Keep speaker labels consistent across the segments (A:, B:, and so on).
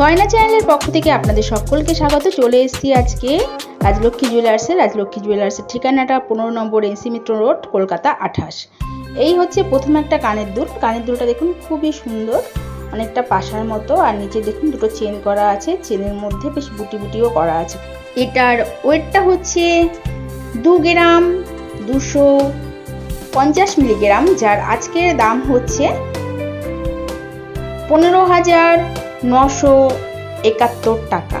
A: গয়না চ্যানেলের পক্ষ থেকে আপনাদের সকলকে স্বাগত। চলে এসেছি আজকে রাজলক্ষ্মী জুয়েলার্সের রাজলক্ষ্মী জুয়েলার্সের ঠিকানাটা পনেরো number N C Mitra road, Kolkata আঠাশ। এই হচ্ছে প্রথম একটা কানের দুল। কানের দুলটা দেখুন খুবই সুন্দর, অনেকটা পাশার মতো, আর নিচে দেখুন দুটো চেন করা আছে। চেনের মধ্যে বেশ বুটি বুটিও করা আছে। এটার ওয়েটটা হচ্ছে দু গ্রাম দুশো পঞ্চাশ মিলিগ্রাম, যার আজকের দাম হচ্ছে পনেরো হাজার নশো একাত্তর টাকা।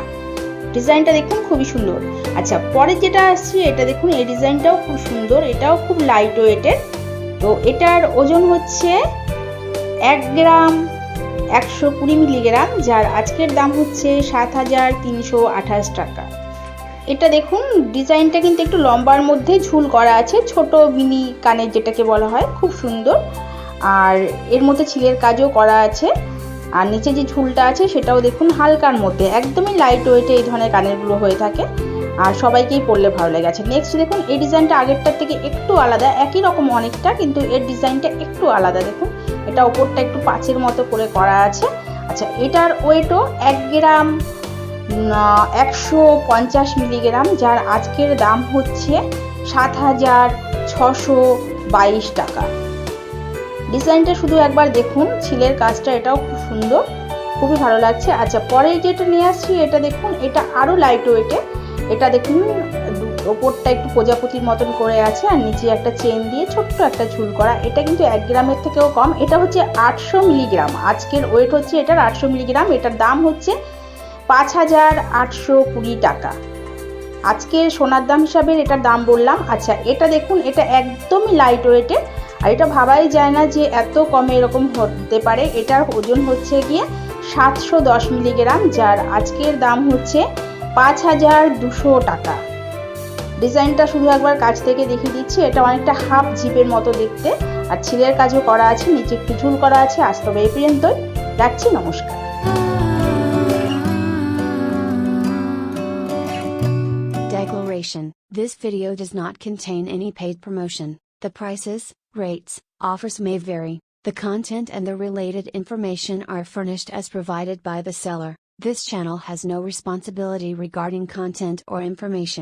A: ডিজাইনটা দেখুন খুবই সুন্দর। আচ্ছা পরে যেটা আসছে, এটা দেখুন, এই ডিজাইনটাও খুব সুন্দর, এটাও খুব লাইট ওয়েটের তো এটার ওজন হচ্ছে এক গ্রাম একশো কুড়ি মিলিগ্রাম, যার আজকের দাম হচ্ছে সাত হাজার তিনশো আঠাশ টাকা। এটা দেখুন, ডিজাইনটা কিন্তু একটু লম্বার মধ্যে ঝুল করা আছে, ছোট মিনি কানের যেটাকে বলা হয়, খুব সুন্দর। আর এর মধ্যে ছিলের কাজও করা আছে। আর নিচে যে ঝুলটা আছে সেটাও দেখুন হালকার মধ্যে, একদমই লাইট ওয়েটে এই ধরনের কানেরগুলো হয়ে থাকে। আর সবাইকেই পরলে ভালো লেগে আছে। নেক্সট দেখুন, এই ডিজাইনটা আগেরটার থেকে একটু আলাদা, একই রকম অনেকটা, কিন্তু এর ডিজাইনটা একটু আলাদা। দেখুন, এটা ওপরটা একটু পাঁচের মতো করে করা আছে। আচ্ছা এটার ওয়েটও এক গ্রাম একশো পঞ্চাশ মিলিগ্রাম, যার আজকের দাম হচ্ছে সাত হাজার ছশো বাইশ টাকা। ডিজাইনটা শুধু একবার দেখুন, ছিলের কাজটা এটাও খুব সুন্দর, খুবই ভালো লাগছে। আচ্ছা পরে যেটা নিয়ে আসছি, এটা দেখুন, এটা আরও লাইট ওয়েটে এটা দেখুন, ওপরটা একটু প্রজাপতির মতন করে আছে, আর নিচে একটা চেন দিয়ে ছোট্ট একটা ঝুল করা। এটা কিন্তু এক গ্রামের থেকেও কম। এটা হচ্ছে আটশো মিলিগ্রাম। আজকের ওয়েট হচ্ছে এটার আটশো মিলিগ্রাম। এটার দাম হচ্ছে পাঁচ হাজার আটশো কুড়ি টাকা। আজকের সোনার দাম হিসাবে এটার দাম বললাম। আচ্ছা এটা দেখুন, এটা একদমই লাইট ওয়েটের আর এটা ভাবাই যায় না যে এত কমে এরকম হতে পারে। এটার ওজন হচ্ছে গিয়ে সাতশো দশ মিলিগ্রাম যার আজকের দাম হচ্ছে পাঁচ হাজার দুশো টাকা। ডিজাইনটা শুধু একবার কাছ থেকে দেখিয়ে দিচ্ছি এটা অনেকটা হাফ জিপের মতো দেখতে। আর ছিলের কাজও করা আছে নিচে একটু ঝুল করা আছে। আজ তবে এই পর্যন্তই রাখছি নমস্কার।
B: This video does not contain any paid promotion. The prices, rates, offers may vary. The content and the related information are furnished as provided by the seller. This channel has no responsibility regarding content or information.